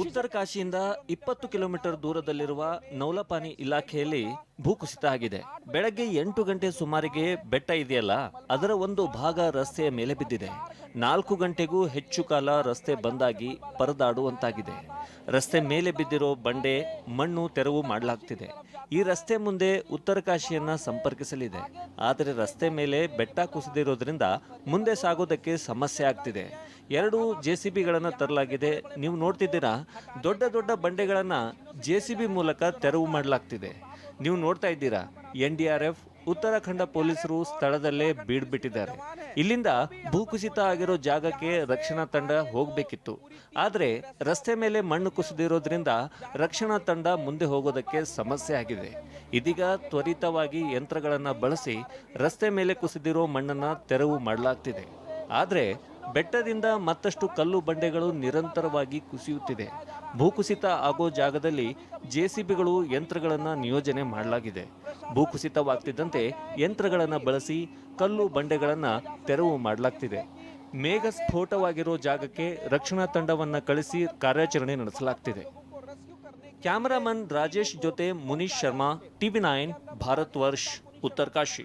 ಉತ್ತರ ಕಾಶಿಯಿಂದ ಇಪ್ಪತ್ತು ಕಿಲೋಮೀಟರ್ ದೂರದಲ್ಲಿರುವ ನೌಲಪಾನಿ ಇಲಾಖೆಯಲ್ಲಿ ಭೂಕುಸಿತ ಆಗಿದೆ. ಬೆಳಗ್ಗೆ ಎಂಟು ಗಂಟೆ ಸುಮಾರಿಗೆ ಬೆಟ್ಟ ಇದೆಯಲ್ಲ, ಅದರ ಒಂದು ಭಾಗ ರಸ್ತೆಯ ಮೇಲೆ ಬಿದ್ದಿದೆ. ನಾಲ್ಕು ಗಂಟೆಗೂ ಹೆಚ್ಚು ಕಾಲ ರಸ್ತೆ ಬಂದಾಗಿ ಪರದಾಡುವಂತಾಗಿದೆ. ರಸ್ತೆ ಮೇಲೆ ಬಿದ್ದಿರೋ ಬಂಡೆ, ಮಣ್ಣು ತೆರವು ಮಾಡಲಾಗ್ತಿದೆ. ಈ ರಸ್ತೆ ಮುಂದೆ ಉತ್ತರ ಕಾಶಿಯನ್ನ ಸಂಪರ್ಕಿಸಲಿದೆ. ಆದರೆ ರಸ್ತೆ ಮೇಲೆ ಬೆಟ್ಟ ಕುಸಿದಿರೋದ್ರಿಂದ ಮುಂದೆ ಸಾಗೋದಕ್ಕೆ ಸಮಸ್ಯೆ ಆಗ್ತಿದೆ. ಎರಡು ಜೆ ಸಿ ಬಿಗಳನ್ನು ತರಲಾಗಿದೆ. ನೀವು ನೋಡ್ತಿದ್ದೀರಾ? ದೊಡ್ಡ ದೊಡ್ಡ ಬಂಡೆಗಳನ್ನು ಜೆ ಸಿ ಬಿ ಮೂಲಕ ತೆರವು ಮಾಡಲಾಗ್ತಿದೆ. ನೀವು ನೋಡ್ತಾ ಇದ್ದೀರಾ? N D R F Uttarakhand ಪೊಲೀಸರು ಸ್ಥಳದಲ್ಲೇ ಬೀಡ್ಬಿಟ್ಟಿದ್ದಾರೆ ಇಲ್ಲಿಂದ ಭೂಕುಸಿತ ಆಗಿರೋ ಜಾಗಕ್ಕೆ ರಕ್ಷಣಾ ತಂಡ ಹೋಗಬೇಕಿತ್ತು. ಆದರೆ ರಸ್ತೆ ಮೇಲೆ ಮಣ್ಣು ಕುಸಿದಿರೋದ್ರಿಂದ ರಕ್ಷಣಾ ತಂಡ ಮುಂದೆ ಹೋಗೋದಕ್ಕೆ ಸಮಸ್ಯೆ ಆಗಿದೆ. ಇದೀಗ ತ್ವರಿತವಾಗಿ ಯಂತ್ರಗಳನ್ನು ಬಳಸಿ ರಸ್ತೆ ಮೇಲೆ ಕುಸಿದಿರೋ ಮಣ್ಣನ್ನು ತೆರವು ಮಾಡಲಾಗ್ತಿದೆ. ಆದರೆ ಬೆಟ್ಟದಿಂದ ಮತ್ತಷ್ಟು ಕಲ್ಲು ಬಂಡೆಗಳು ನಿರಂತರವಾಗಿ ಕುಸಿಯುತ್ತಿದೆ. ಭೂಕುಸಿತ ಆಗೋ ಜಾಗದಲ್ಲಿ ಜೆಸಿಬಿಗಳು ಯಂತ್ರಗಳನ್ನು ನಿಯೋಜನೆ ಮಾಡಲಾಗಿದೆ. ಭೂಕುಸಿತವಾಗ್ತಿದ್ದಂತೆ ಯಂತ್ರಗಳನ್ನು ಬಳಸಿ ಕಲ್ಲು ಬಂಡೆಗಳನ್ನು ತೆರವು ಮಾಡಲಾಗ್ತಿದೆ. ಮೇಘ ಸ್ಫೋಟವಾಗಿರೋ ಜಾಗಕ್ಕೆ ರಕ್ಷಣಾ ತಂಡವನ್ನು ಕಳಿಸಿ ಕಾರ್ಯಾಚರಣೆ ನಡೆಸಲಾಗ್ತಿದೆ. ಕ್ಯಾಮರಾಮನ್ ರಾಜೇಶ್ ಜೊತೆ ಮುನೀಶ್ ಶರ್ಮಾ, ಟಿವಿ ನೈನ್, ಭಾರತ್ ವರ್ಷ್ ಉತ್ತರಕಾಶಿ